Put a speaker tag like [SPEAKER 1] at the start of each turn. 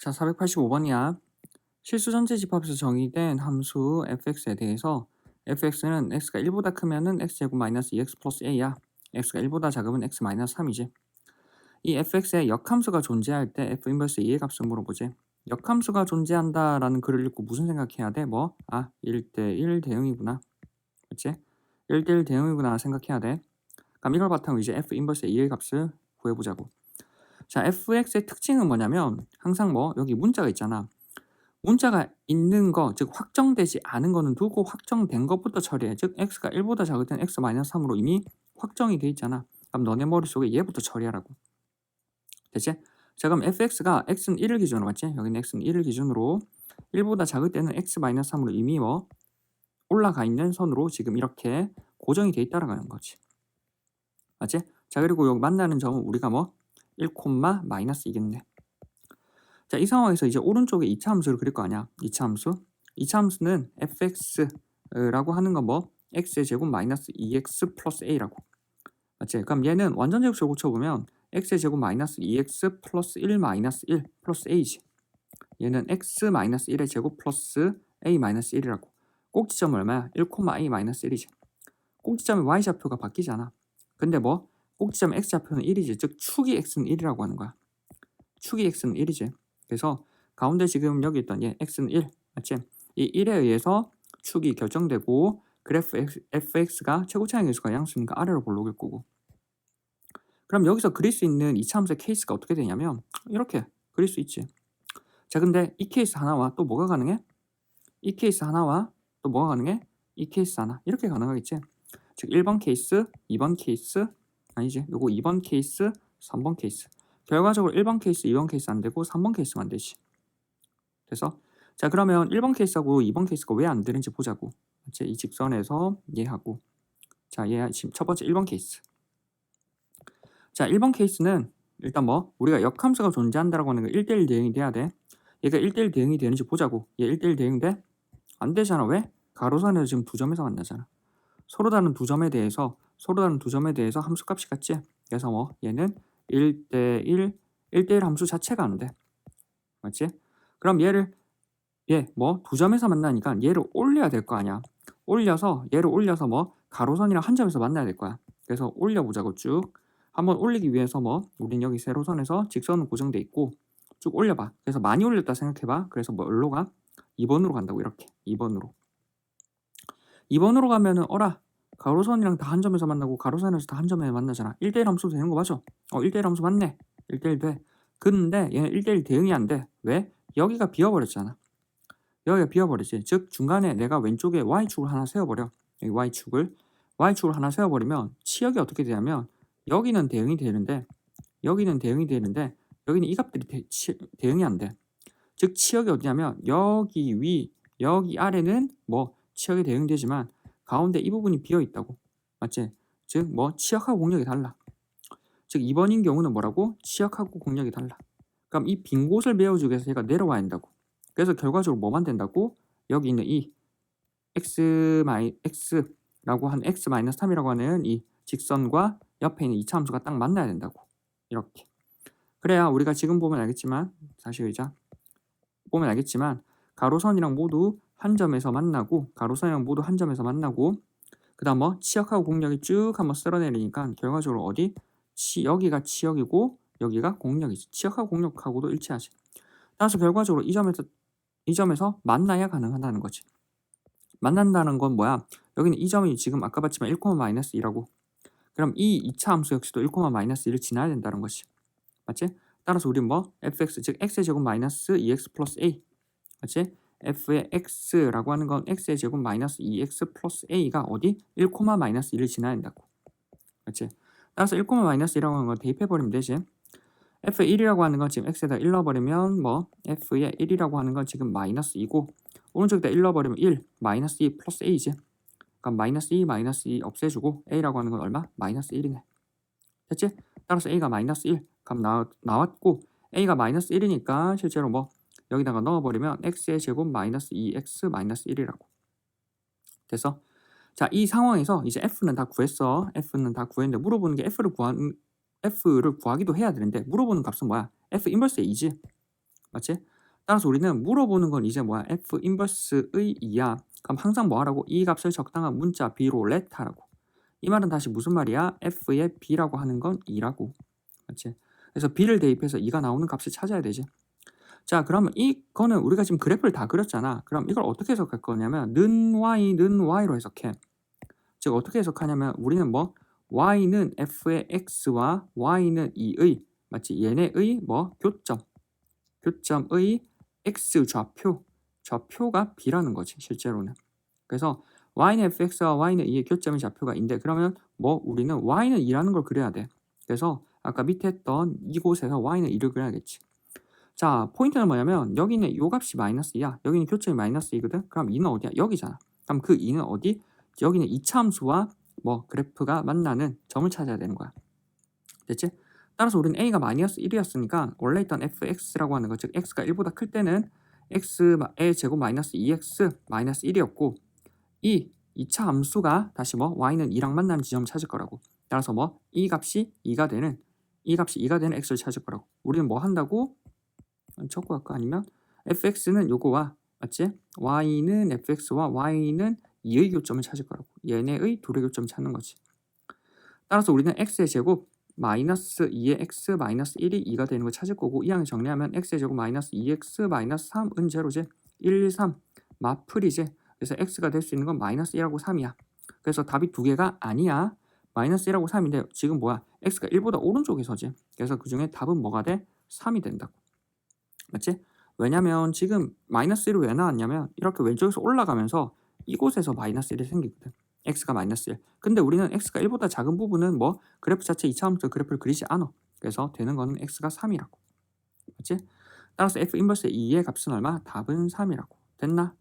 [SPEAKER 1] 자, 485번이야. 실수 전체 집합에서 정의된 함수 fx에 대해서 fx는 x가 1보다 크면은 x제곱 마이너스 2x 플러스 a야. x가 1보다 작으면 x 마이너스 3이지. 이 fx에 역함수가 존재할 때 f 인버스 2의 값을 물어보지. 역함수가 존재한다라는 글을 읽고 무슨 생각해야 돼? 뭐? 아, 1대1 대응이구나. 그치? 1대1 대응이구나 생각해야 돼. 그럼 이걸 바탕으로 이제 f 인버스 2의 값을 구해보자고. 자, fx의 특징은 뭐냐면 항상 뭐 여기 문자가 있잖아. 문자가 있는 거, 즉 확정되지 않은 거는 두고 확정된 것부터 처리해. 즉 x가 1보다 작을 땐 x-3으로 이미 확정이 돼 있잖아. 그럼 너네 머릿속에 얘부터 처리하라고. 됐지? 자 그럼 fx가 x는 1을 기준으로 맞지? 여기는 x는 1을 기준으로 1보다 작을 때는 x-3으로 이미 뭐 올라가 있는 선으로 지금 이렇게 고정이 돼 있다라는 거지. 맞지? 자 그리고 여기 만나는 점은 우리가 뭐 1, 마이너스 이겠네. 자, 이 상황에서 이제 오른쪽에 2차 함수를 그릴 거 아니야. 2차 함수. 2차 함수는 fx라고 하는 건 뭐? x의 제곱 마이너스 2x 플러스 a라고. 맞지? 그럼 얘는 완전 제곱식을 고쳐보면 x의 제곱 마이너스 2x 플러스 1 마이너스 1 플러스 a지. 얘는 x 마이너스 1의 제곱 플러스 a 마이너스 1이라고. 꼭지점은 얼마야? 1, a 마이너스 1이지. 꼭지점의 y좌표가 바뀌잖아. 근데 뭐? 꼭지점 x좌표는 1이지. 즉 축이 x는 1이라고 하는 거야. 축이 x는 1이지. 그래서 가운데 지금 여기 있던 얘 x는 1 맞지? 이 1에 의해서 축이 결정되고 그래프 fx가 최고 차이 계수가 양수니까 아래로 볼록일 거고 그럼 여기서 그릴 수 있는 이차 함수의 케이스가 어떻게 되냐면 이렇게 그릴 수 있지 자 근데 이 케이스 하나와 또 뭐가 가능해? 이 케이스 하나와 또 뭐가 가능해? 이 케이스 하나 이렇게 가능하겠지 즉 1번 케이스, 2번 케이스 아니지 요거 2번 케이스, 3번 케이스 결과적으로 1번 케이스, 2번 케이스 안 되고 3번 케이스만 되지. 그래서 자 그러면 1번 케이스하고 2번 케이스가 왜 안 되는지 보자고. 맞지? 이 직선에서 얘하고 자, 얘 지금 첫 번째 1번 케이스. 자, 1번 케이스는 일단 뭐 우리가 역함수가 존재한다라고 하는 거 1대1 대응이 돼야 돼. 얘가 1대1 대응이 되는지 보자고. 얘 1대1 대응 돼? 안 되잖아. 왜? 가로선에서 지금 두 점에서 만나잖아. 서로 다른 두 점에 대해서 서로 다른 두 점에 대해서 함수값이 같지? 그래서 뭐 얘는 1대1, 1대1 함수 자체가 안 돼. 맞지? 그럼 얘를 얘 뭐 두 점에서 만나니까 얘를 올려야 될 거 아니야. 올려서 얘를 올려서 뭐 가로선이랑 한 점에서 만나야 될 거야. 그래서 올려보자고 쭉. 한번 올리기 위해서 뭐 우린 여기 세로선에서 직선은 고정돼 있고 쭉 올려봐. 그래서 많이 올렸다 생각해봐. 그래서 뭐 얼로 가? 2번으로 간다고 이렇게 2번으로. 2번으로 가면은 어라 가로선이랑 다 한 점에서 만나고 가로선에서 다 한 점에 만나잖아. 1대1 함수 되는 거 맞아? 어, 1대1 함수 맞네. 1대1 돼. 근데 얘는 1대1 대응이 안 돼. 왜? 여기가 비어버렸잖아. 여기가 비어버리지. 즉 중간에 내가 왼쪽에 y축을 하나 세워버려. 여기 y축을 y축을 하나 세워버리면 치역이 어떻게 되냐면 여기는 대응이 되는데 여기는 대응이 되는데 여기는 이 값들이 대, 치, 대응이 안 돼. 즉 치역이 어디냐면 여기 위 여기 아래는 뭐 치역이 대응되지만 가운데 이 부분이 비어 있다고. 맞지? 즉 뭐 치역하고 공력이 달라. 즉 2번인 경우는 뭐라고? 치역하고 공력이 달라. 그럼 이 빈 곳을 메워주기 위해서 얘가 내려와야 한다고. 그래서 결과적으로 뭐만 된다고? 여기 있는 이 x 마이 x라고 한 x 마이너스 3이라고 하는 이 직선과 옆에 있는 이차 함수가 딱 만나야 된다고. 이렇게. 그래야 우리가 지금 보면 알겠지만 다시 의자 보면 알겠지만 가로선이랑 모두 한 점에서 만나고 가로선이랑 모두 한 점에서 만나고 그 다음 뭐 치역하고 공력이 쭉 한번 쓸어내리니까 결과적으로 어디? 치, 여기가 치역이고 여기가 공력이지. 치역하고 공력하고도 일치하지. 따라서 결과적으로 이 점에서 이 점에서 만나야 가능하다는 거지. 만난다는 건 뭐야? 여기는 이 점이 지금 아까 봤지만 1, 마이너스 2라고. 그럼 이 2차 함수 역시도 1, 마이너스 1을 지나야 된다는 것이 맞지? 따라서 우리는 뭐 fx 즉 x의 제곱 마이너스 2x 플러스 a. 맞지? F의 x라고 하는 건 x의 제곱 마이너스 2x 플러스 a가 어디? 1, 마이너스 1을 지나야 된다고. 그렇지? 따라서 1, 마이너스 1이라고 하는 걸 대입해버리면 되지. f의 1이라고 하는 건 지금 x에다 1 넣어버리면 뭐 f의 1이라고 하는 건 지금 마이너스 2고 오른쪽에다 1 넣어버리면 1 마이너스 2 플러스 a지. 그럼 마이너스 2 마이너스 2 없애주고 a라고 하는 건 얼마? 마이너스 1이네. 됐지? 따라서 a가 마이너스 1 그럼 나, 나왔고 a가 마이너스 1이니까 실제로 뭐 여기다가 넣어버리면 x의 제곱 마이너스 2x 마이너스 1이라고 됐어? 자, 이 상황에서 이제 f는 다 구했어. f는 다 구했는데 물어보는 게 f를 구한 f를 구하기도 해야 되는데 물어보는 값은 뭐야? f 인버스 2지. 맞지? 따라서 우리는 물어보는 건 이제 뭐야? f 인버스의 2야. 그럼 항상 뭐 하라고? 이 값을 적당한 문자 b로 let 하라고. 이 말은 다시 무슨 말이야? f의 b라고 하는 건 2라고. 맞지? 그래서 b를 대입해서 2가 나오는 값을 찾아야 되지. 자, 그러면 이거는 우리가 지금 그래프를 다 그렸잖아. 그럼 이걸 어떻게 해석할 거냐면 는 y, 는 y로 해석해. 즉 어떻게 해석하냐면 우리는 뭐 y는 f의 x와 y는 2의 맞지? 얘네의 뭐 교점. 교점의 x 좌표. 좌표가 b라는 거지, 실제로는. 그래서 y는 fx와 y는 2의 교점의 좌표가 인데 그러면 뭐 우리는 y는 2라는 걸 그려야 돼. 그래서 아까 밑에 했던 이곳에서 y는 2를 그려야겠지. 자, 포인트는 뭐냐면 여기는 요 값이 마이너스 2야. 여기는 교점이 마이너스 2거든. 그럼 2는 어디야? 여기잖아. 그럼 그 2는 어디? 여기는 이차 함수와 뭐 그래프가 만나는 점을 찾아야 되는 거야. 됐지? 따라서 우리는 a가 마이너스 1이었으니까 원래 있던 fx라고 하는 거, 즉 x가 1보다 클 때는 x의 제곱 마이너스 2x 마이너스 1이었고 이 2차 함수가 다시 뭐 y는 2랑 만나는 지점을 찾을 거라고. 따라서 뭐 이 값이 2가 되는 이 값이 2가 되는 x를 찾을 거라고. 우리는 뭐 한다고? 적고 할까 아니면 fx는 요거와 맞지? y는 fx와 y는 2의 교점을 찾을 거라고. 얘네의 둘의 교점을 찾는 거지. 따라서 우리는 x의 제곱 마이너스 2의 x 마이너스 1이 2가 되는 걸 찾을 거고 이 항을 정리하면 x의 제곱 마이너스 2x 마이너스 3은 제로지 1, 3 마플이지 그래서 x가 될 수 있는 건 마이너스 1하고 3이야 그래서 답이 두 개가 아니야 마이너스 1하고 3인데 지금 뭐야 x가 1보다 오른쪽에 서지 그래서 그 중에 답은 뭐가 돼? 3이 된다고 맞지? 왜냐면 지금 마이너스 1이 왜 나왔냐면 이렇게 왼쪽에서 올라가면서 이곳에서 마이너스 1이 생기거든 x가 마이너스 1. 근데 우리는 x가 1보다 작은 부분은 뭐 그래프 자체 2차함수 그래프를 그리지 않아. 그래서 되는 거는 x가 3이라고. 맞지? 따라서 f 인버스 2의 값은 얼마? 답은 3이라고. 됐나?